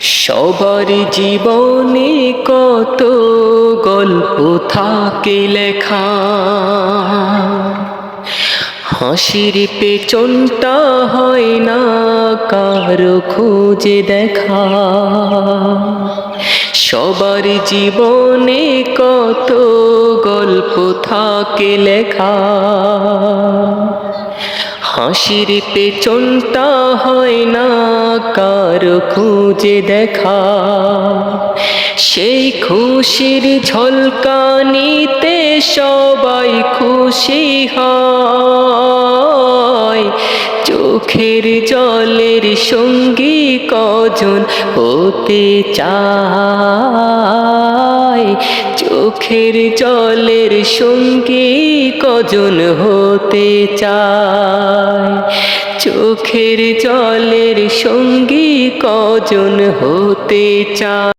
সবার জীবনে কত গল্প থাকে লেখা। হাসির পেছনটা হয় না কারও খুঁজে দেখা। সবার জীবনে কত গল্প থাকে লেখা। হাসির পেছনটা হয় না কারও খুঁজে দেখা। সেই খুশির ঝলকানিতে সবাই খুশি হয়। চোখের জলের সঙ্গী কজন হতে চায়? চোখের জলের সঙ্গী কজন হতে চায়? চোখের জলের সঙ্গী কজন হতে চায়?